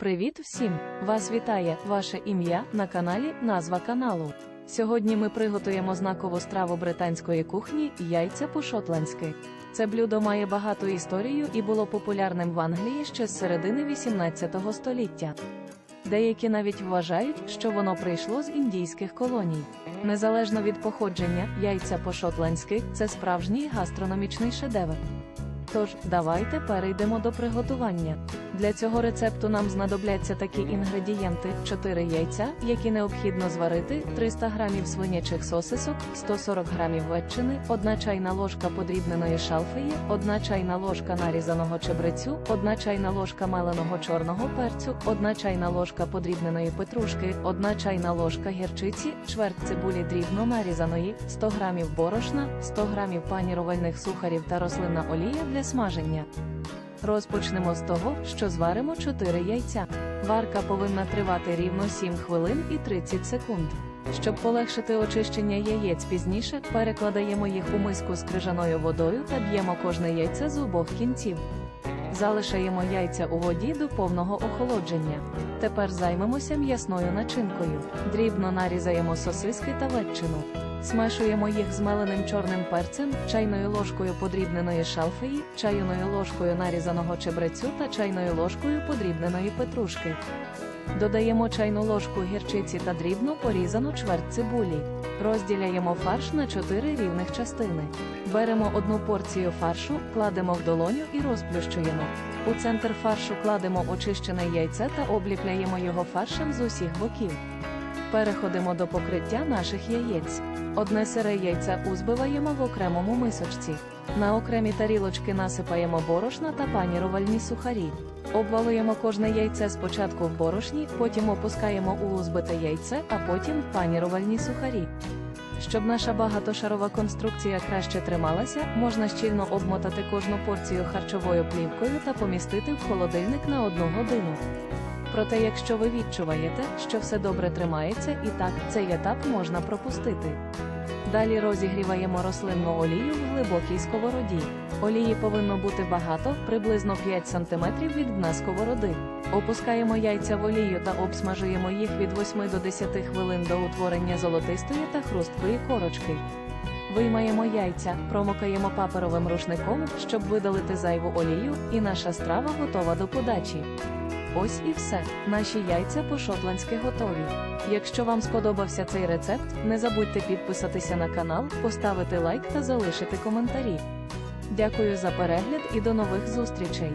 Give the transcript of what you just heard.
Привіт всім! Вас вітає ваше ім'я на каналі, назва каналу. Сьогодні ми приготуємо знакову страву британської кухні яйця по-шотландськи. Це блюдо має багату історію і було популярним в Англії ще з середини 18 століття. Деякі навіть вважають, що воно прийшло з індійських колоній. Незалежно від походження, яйця по-шотландськи це справжній гастрономічний шедевр. Тож, давайте перейдемо до приготування. Для цього рецепту нам знадобляться такі інгредієнти: 4 яйця, які необхідно зварити, 300 грамів свинячих сосисок, 140 грамів ветчини, 1 чайна ложка подрібненої шалфеї, 1 чайна ложка нарізаного чебрецю, 1 чайна ложка меленого чорного перцю, 1 чайна ложка подрібненої петрушки, 1 чайна ложка гірчиці, чверть цибулі дрібно нарізаної, 100 грамів борошна, 100 грамів панірувальних сухарів та рослинна олія для смаження. Розпочнемо з того, що зваримо 4 яйця. Варка повинна тривати рівно 7 хвилин і 30 секунд. Щоб полегшити очищення яєць пізніше, перекладаємо їх у миску з крижаною водою та б'ємо кожне яйце з обох кінців. Залишаємо яйця у воді до повного охолодження. Тепер займемося м'ясною начинкою. Дрібно нарізаємо сосиски та ветчину. Смешуємо їх з меленим чорним перцем, чайною ложкою подрібненої шалфеї, чайною ложкою нарізаного чебрецю та чайною ложкою подрібненої петрушки. Додаємо чайну ложку гірчиці та дрібну порізану чверть цибулі. Розділяємо фарш на 4 рівних частини. Беремо одну порцію фаршу, кладемо в долоню і розплющуємо. У центр фаршу кладемо очищене яйце та обліпляємо його фаршем з усіх боків. Переходимо до покриття наших яєць. Одне сире яйце узбиваємо в окремому мисочці. На окремі тарілочки насипаємо борошна та панірувальні сухарі. Обвалуємо кожне яйце спочатку в борошні, потім опускаємо у узбите яйце, а потім в панірувальні сухарі. Щоб наша багатошарова конструкція краще трималася, можна щільно обмотати кожну порцію харчовою плівкою та помістити в холодильник на одну годину. Проте, якщо ви відчуваєте, що все добре тримається, і так цей етап можна пропустити. Далі розігріваємо рослинну олію в глибокій сковороді. Олії повинно бути багато, приблизно 5 см від дна сковороди. Опускаємо яйця в олію та обсмажуємо їх від 8 до 10 хвилин до утворення золотистої та хрусткої корочки. Виймаємо яйця, промокаємо паперовим рушником, щоб видалити зайву олію, і наша страва готова до подачі. Ось і все. Наші яйця по-шотландськи готові. Якщо вам сподобався цей рецепт, не забудьте підписатися на канал, поставити лайк та залишити коментарі. Дякую за перегляд і до нових зустрічей!